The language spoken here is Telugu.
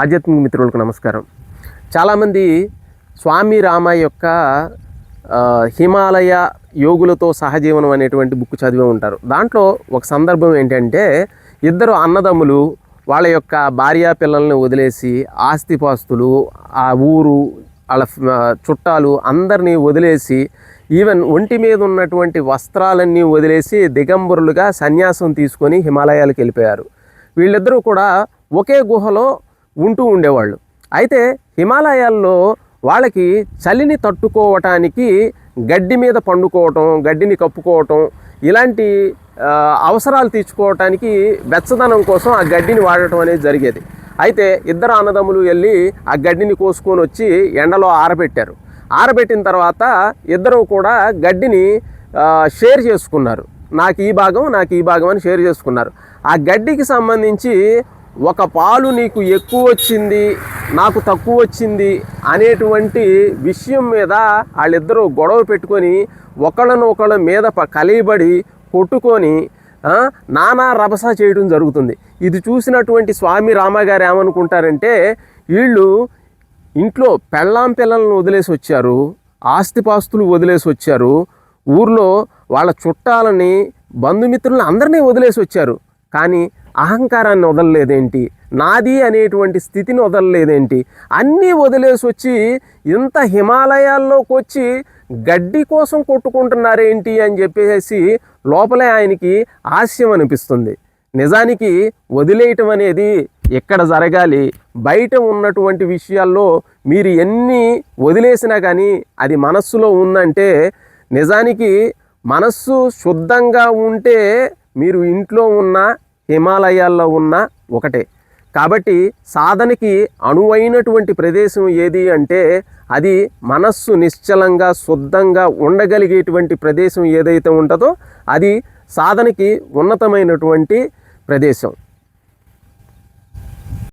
ఆధ్యాత్మిక మిత్రులకు నమస్కారం. చాలామంది స్వామి రామ యొక్క హిమాలయ యోగులతో సహజీవనం అనేటువంటి బుక్ చదివే ఉంటారు. దాంట్లో ఒక సందర్భం ఏంటంటే ఇద్దరు అన్నదమ్ములు వాళ్ళ యొక్క భార్యా పిల్లల్ని వదిలేసి ఆస్తిపాస్తులు ఆ ఊరు వాళ్ళ చుట్టాలు అందరినీ వదిలేసి ఈవెన్ ఒంటి మీద ఉన్నటువంటి వస్త్రాలన్నీ వదిలేసి దిగంబరులుగా సన్యాసం తీసుకొని హిమాలయాలకు వెళ్ళిపోయారు. వీళ్ళిద్దరూ కూడా ఒకే గుహలో ఉంటూ ఉండేవాళ్ళు. అయితే హిమాలయాల్లో వాళ్ళకి చలిని తట్టుకోవటానికి గడ్డి మీద పండుకోవటం గడ్డిని కప్పుకోవటం ఇలాంటి అవసరాలు తీర్చుకోవటానికి వెచ్చదనం కోసం ఆ గడ్డిని వాడటం అనేది జరిగేది. అయితే ఇద్దరు అన్నదమ్ములు వెళ్ళి ఆ గడ్డిని కోసుకొని వచ్చి ఎండలో ఆరబెట్టారు. ఆరబెట్టిన తర్వాత ఇద్దరు కూడా గడ్డిని షేర్ చేసుకున్నారు. నాకు ఈ భాగం నాకు ఈ భాగం అని షేర్ చేసుకున్నారు. ఆ గడ్డికి సంబంధించి ఒక పాలు నీకు ఎక్కువ వచ్చింది నాకు తక్కువ వచ్చింది అనేటువంటి విషయం మీద వాళ్ళిద్దరూ గొడవ పెట్టుకొని ఒకళ్ళను ఒకళ్ళ మీద కలియబడి కొట్టుకొని నానా రభస చేయడం జరుగుతుంది. ఇది చూసినటువంటి స్వామి రామగారు ఏమనుకుంటారంటే వీళ్ళు ఇంట్లో పెళ్ళాం పిల్లలను వదిలేసి వచ్చారు ఆస్తిపాస్తులు వదిలేసి వచ్చారు ఊర్లో వాళ్ళ చుట్టాలని బంధుమిత్రులను అందరినీ వదిలేసి వచ్చారు. కానీ అహంకారాన్ని వదలలేదేంటి? నాది అనేటువంటి స్థితిని వదలలేదేంటి? అన్నీ వదిలేసి వచ్చి ఇంత హిమాలయాల్లోకి వచ్చి గడ్డి కోసం కొట్టుకుంటున్నారేంటి అని చెప్పేసి లోపలే ఆయనకి హాస్యం అనిపిస్తుంది. నిజానికి వదిలేయటం అనేది ఎక్కడ జరగాలి? బయట ఉన్నటువంటి విషయాల్లో మీరు ఎన్ని వదిలేసినా కానీ అది మనస్సులో ఉందంటే నిజానికి మనస్సు శుద్ధంగా ఉంటే మీరు ఇంట్లో ఉన్న హిమాలయాల్లో ఉన్న ఒకటే. కాబట్టి సాధనకి అనువైనటువంటి ప్రదేశం ఏది అంటే అది మనస్సు నిశ్చలంగా శుద్ధంగా ఉండగలిగేటువంటి ప్రదేశం ఏదైతే ఉంటుందో అది సాధనకి ఉన్నతమైనటువంటి ప్రదేశం.